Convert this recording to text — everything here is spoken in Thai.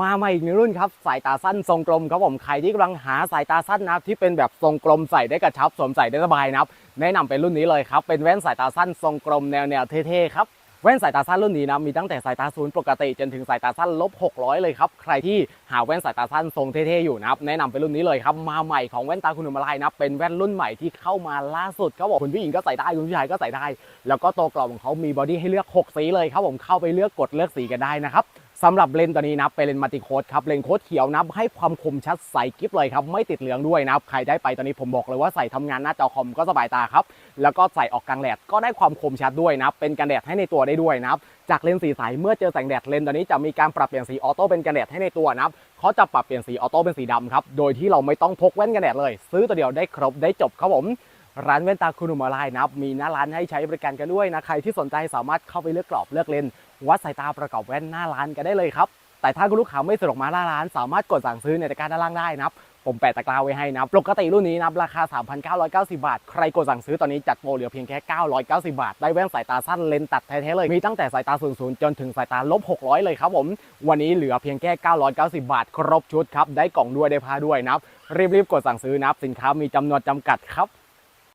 มาใหม่อีกหนึ่งรุ่นครับสายตาสั้นทรงกลมครับผมใครที่กำลังหาสายตาสั้นนะครับที่เป็นแบบทรงกลมใส่ได้กระชับสวมใส่ได้สบายนะครับแนะนำเป็นรุ่นนี้เลยครับเป็นแว่นสายตาสั้นทรงกลมแนวแนวเท่ๆครับแว่นสายตาสั้นรุ่นนี้นะมีตั้งแต่สายตาศูนย์ปกติจนถึงสายตาสั้นลบ600 เลยครับใครที่หาแว่นสายตาสั้นทรงเท่ๆอยู่นะครับแนะนำเป็นรุ่นนี้เลยครับมาใหม่ของแว่นตาคุณหนุ่มลายนะเป็นแว่นรุ่นใหม่ที่เข้ามาล่าสุดครับผมคุณผู้หญิงก็ใส่ได้คุณผู้ชายก็ใส่ได้ แล้วก็ตัวกรอบของเขามีบอดี้ให้เลือก 6 สีเลยครับผมเข้าไปเลือกกดเลือกสีกันได้นะครับ สำหรับเลนส์ตัวนี้นะเป็นเลนส์มัลติโคดครับเลนส์โคดเขียวนะให้ความคมชัดใสกิ๊บเลยครับไม่ติดเหลืองด้วยนะครับใครได้ไปตอนนี้ผมบอกเลยว่าใส่ทำงานหน้าจอคอมก็สบายตาครับแล้วก็ใส่ออกกลางแดดก็ได้ความคมชัดด้วยนะเป็นกันแดดให้ในตัวได้ด้วยนะครับจากเลนส์สีใสเมื่อเจอแสงแดดเลนส์ตัวนี้จะมีการปรับเปลี่ยนสีออโต้เป็นกันแดดให้ในตัวนะครับเขาจะปรับเปลี่ยนสีออโต้เป็นสีดำครับโดยที่เราไม่ต้องพกแว่นกันแดดเลย ซื้อตัวเดียวได้ครบได้จบครับผม ร้านแว่นตาคุณหนุ่มออนไลน์นะครับมีหน้าร้านให้ใช้บริการกันด้วยนะใครที่สนใจสามารถเข้าไปเลือกกรอบเลือกเลนวัดสายตาประกอบแว่นหน้าร้านกันได้เลยครับแต่ถ้าคุณลูกค้าไม่สะดวกมาหน้าร้าน สามารถกดสั่งซื้อในตะกร้าด้านล่างได้นะครับผมแปะตะกร้าไว้ให้นับปกติรุ่นนี้นะครับราคา 3,990 บาท ใครกดสั่งซื้อตอนนี้จัดโปรเหลือเพียงแค่ 990 บาท ได้แว่นสายตาสั้นเลนตัดแท้ๆเลย มีตั้งแต่สายตา 00 จนถึงสายตาลบ 600 เลยครับผม วันนี้เหลือเพียงแค่ 990 บาท ครบชุดครับ ได้กล่องด้วยได้ผ้าด้วยนะครับรีบๆกดสั่งซื้อนะครับสินค้ามีจำนวนจำกัดครับ